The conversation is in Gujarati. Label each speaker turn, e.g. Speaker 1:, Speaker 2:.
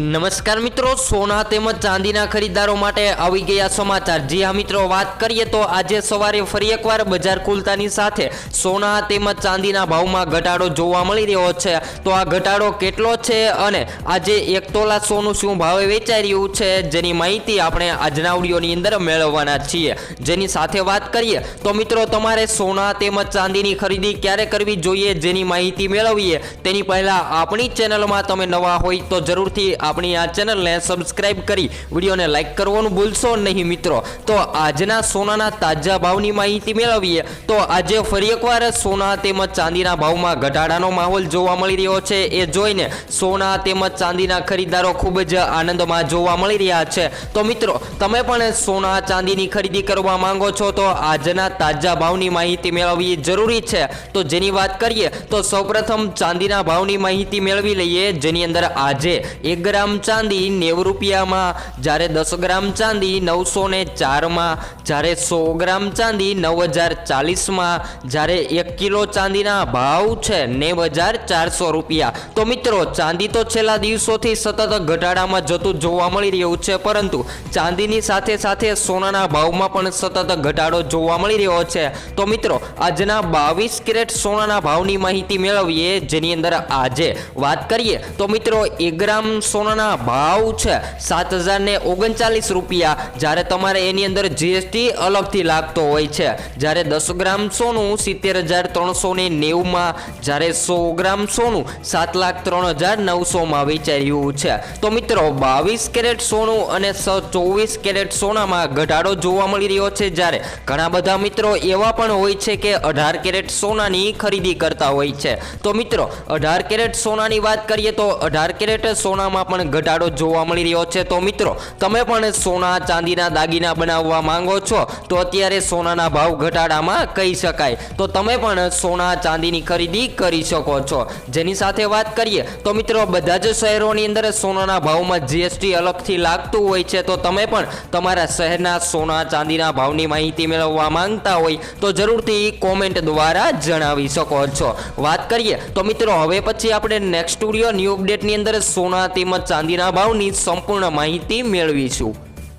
Speaker 1: નમસ્કાર મિત્રો, સોના તેમજ ચાંદીના ખરીદદારો માટે આવી ગયા સમાચાર. જી હા મિત્રો, વાત કરીએ તો આજે સવારે ફરી એકવાર બજાર ખુલતાની સાથે સોના તેમજ ચાંદીના ભાવમાં ઘટાડો જોવા મળી રહ્યો છે. તો આ ઘટાડો કેટલો છે અને આજે એક તોલા સોનું શું ભાવે વેચાઈ રહ્યું છે જેની માહિતી આપણે આજના ઓડિયોની અંદર મેળવવાના છીએ. જેની સાથે વાત કરીએ તો મિત્રો, તમારે સોના તેમજ ચાંદીની ખરીદી ક્યારે કરવી જોઈએ જેની માહિતી મેળવીએ તેની પહેલાં આપણી ચેનલમાં તમે નવા હોય તો જરૂરથી આપણી આ ચેનલને સબસ્ક્રાઇબ કરી વિડીયોને લાઇક કરવાનું ભૂલશો નહીં મિત્રો. તો આજના સોનાના તાજા ભાવની માહિતી મેળવીએ. તો આજે ફરી એકવાર સોના તેમજ ચાંદીના ભાવમાં ઘટાડાનો માહોલ જોવા મળી રહ્યો છે. એ જોઈને સોના તેમજ ચાંદીના ખરીદદારો ખૂબ જ આનંદમાં જોવા મળી રહ્યા છે. તો મિત્રો, તમે પણ સોના ચાંદીની ખરીદી કરવા માંગો છો તો આજના તાજા ભાવની માહિતી મેળવવી જરૂરી છે. તો જેની વાત કરીએ તો સૌપ્રથમ ચાંદીના ભાવની માહિતી મેળવી લઈએ. જેની અંદર આજે એક ગ્રામ ચાંદી નેવું રૂપિયામાં, જ્યારે દસ ગ્રામ ચાંદી નવસો ને ચારમાં, જ્યારે સો ગ્રામ ચાંદી નવ હજાર ચાલીસમાં, જ્યારે એક કિલો ચાંદીના ભાવ છે નેવ હજાર ચારસો રૂપિયા. તો મિત્રો, ચાંદી તો છેલ્લા દિવસોથી સતત ઘટાડામાં જતું જોવા મળી રહ્યું છે, પરંતુ ચાંદીની સાથે સાથે સોનાના ભાવમાં પણ સતત ઘટાડો જોવા મળી રહ્યો છે. તો મિત્રો, આજના બાવીસ કેરેટ સોનાના ભાવની માહિતી મેળવીએ, જેની અંદર આજે વાત કરીએ. તો મિત્રો, એક ગ્રામ સોનાના ભાવ છે સાત હજારને ઓગણચાલીસ રૂપિયા. જ્યારે તમારે એની અંદર જીએસટી અલગથી લાગતો હોય છે. જ્યારે દસ ગ્રામ સોનું સિત્તેર હજાર ત્રણસો ને નેવુંમાં. જ્યારે સો ગ્રામ સોનું સાત લાખ ત્રણ હજાર નવસોમાં વેચાયું છે. તો મિત્રો, બાવીસ કેરેટ સોનું અને ચોવીસ કેરેટ સોનામાં ઘટાડો જોવા મળી રહ્યો છે જ્યારે ઘણા બધા મિત્રો એવા પણ હોય છે કે અઢાર કેરેટ સોનાની ખરીદી કરતા હોય છે. તો મિત્રો, અઢાર કેરેટ સોનાની વાત કરીએ તો અઢાર કેરેટ સોનામાં પણ ઘટાડો જોવા મળી રહ્યો છે. તો મિત્રો, તમે પણ સોના, ચાંદીના દાગીના બનાવવા માંગો છો, તો અત્યારે સોનાના ભાવ ઘટાડામાં કહી શકાય. તો તમે પણ સોના, ચાંદીની ખરીદી કરી શકો છો. જેની સાથે વાત કરીએ, તો મિત્રો, બધા જ શહેરોની અંદર સોનાના ભાવમાં જીએસટી અલગથી લાગતું હોય છે. તો તમે પણ તમારા શહેરના સોના, ચાંદીના ભાવની માહિતી મેળવવા માંગતા હોય, તો જરૂરથી કોમેન્ટ દ્વારા જણાવી શકો છો. વાત કરીએ, તો મિત્રો, હવે પછી આપણે નેક્સ્ટ સ્ટુડિયો ન્યૂ અપડેટની અંદર સોના તેમજ ચાંદીના ભાવની સંપૂર્ણ માહિતી મેળવીશું.